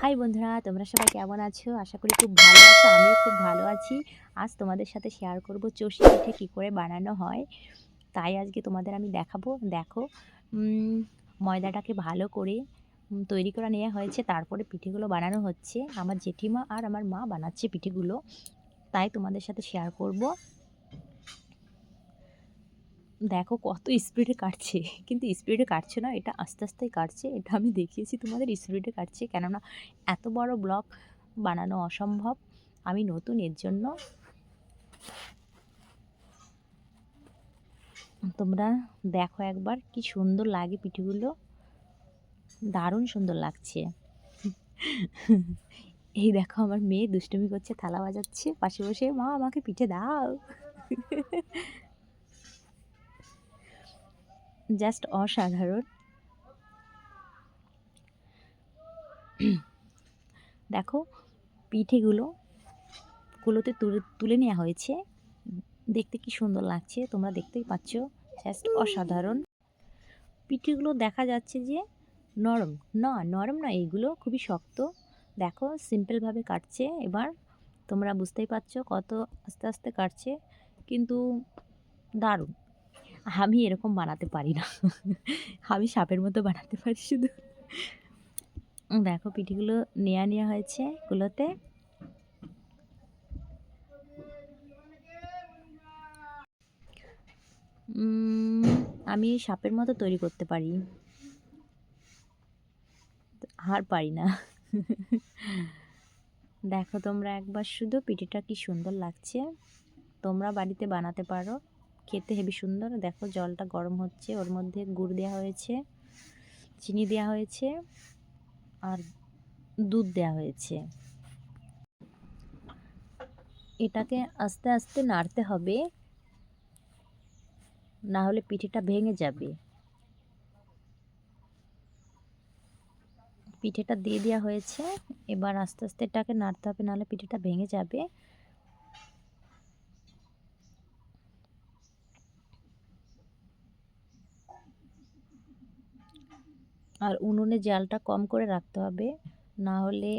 High বন্ধুরা, তোমরা সবাই কেমন আছো? আশা করি খুব ভালো আছো, আমিও খুব ভালো আছি। আজ তোমাদের সাথে শেয়ার করব চষি পিঠে কী করে বানানো হয়। তাই আজকে তোমাদের আমি দেখাবো। দেখো ময়দাটাকে ভালো করে তৈরি করা নেওয়া হয়েছে, তারপরে পিঠেগুলো বানানো হচ্ছে। আমার জেঠিমা আর আমার মা বানাচ্ছে পিঠেগুলো। তাই তোমাদের সাথে শেয়ার করব। দেখো কত স্পিডে কাটছে। কিন্তু স্পিডে কাটছে না, এটা আস্তে আস্তেই কাটছে। এটা আমি দেখিয়েছি তোমাদের স্পিডে কাটছে। কেননা এত বড় ব্লক বানানো অসম্ভব। আমি নতুন, এর জন্য তোমরা দেখো একবার কি সুন্দর লাগে পিঠেগুলো। দারুণ সুন্দর লাগছে। এই দেখো আমার মেয়ে দুষ্টুমি করছে, থালা বাজাচ্ছে। পাশে বসে, মা, আমাকে পিঠে দাও। জাস্ট অসাধারণ। দেখো, পিঠেগুলো, গুলোতে তুলে তুলে নেওয়া হয়েছে। দেখতে কি সুন্দর লাগছে, তোমরা দেখতেই পাচ্ছ, জাস্ট অসাধারণ। পিঠেগুলো দেখা যাচ্ছে যে নরম, না নরম না এইগুলো খুবই শক্ত। দেখো সিম্পলভাবে কাটছে, এবার তোমরা বুঝতেই পারছ কত আস্তে আস্তে কাটছে, কিন্তু দারুণ। আমি এরকম বানাতে পারি না। আমি সাপের মতো বানাতে পারি শুধু। দেখো পিঠিগুলো নেয়া নেওয়া হয়েছে গুলোতে আমি সাপের মতো তৈরি করতে পারি। আর পারি না। দেখো তোমরা একবার শুধু পিঠিটা কি সুন্দর লাগছে। তোমরা বাড়িতে বানাতে পারো। খেতে হেবি সুন্দর। দেখো জলটা গরম হচ্ছে, ওর মধ্যে গুড় দেওয়া হয়েছে, চিনি দেওয়া হয়েছে, আর দুধ দেওয়া হয়েছে। এটাকে আস্তে আস্তে নাড়তে হবে, না হলে পিঠেটা ভেঙে যাবে। পিঠেটা দিয়ে দেওয়া হয়েছে, এবার আস্তে আস্তে এটাকে নাড়তে হবে নাহলে পিঠেটা ভেঙে যাবে। আর উনুনে জালটা কম করে রাখতে হবে। না হলে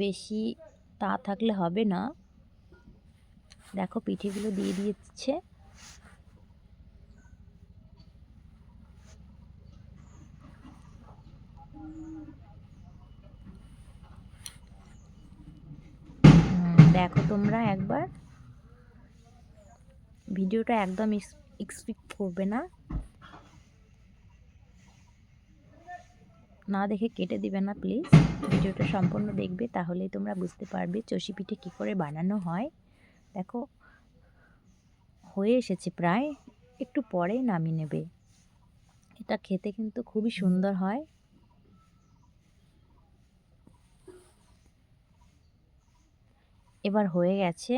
বেশি তা থাকলে হবে না। দেখো পিঠেগুলো দিয়ে দিচ্ছে দেখো তোমরা একবার। ভিডিওটা একদম এক্সপেক্ট করবে না। না দেখে কেটে দিবে না প্লিজ ভিডিওটা সম্পূর্ণ দেখবে, তাহলেই তোমরা বুঝতে পারবে চষি পিঠে কী করে বানানো হয়। দেখো, হয়ে এসেছে প্রায়, একটু পরেই নামিয়ে নেবে। এটা খেতে কিন্তু খুবই সুন্দর হয়। এবার হয়ে গেছে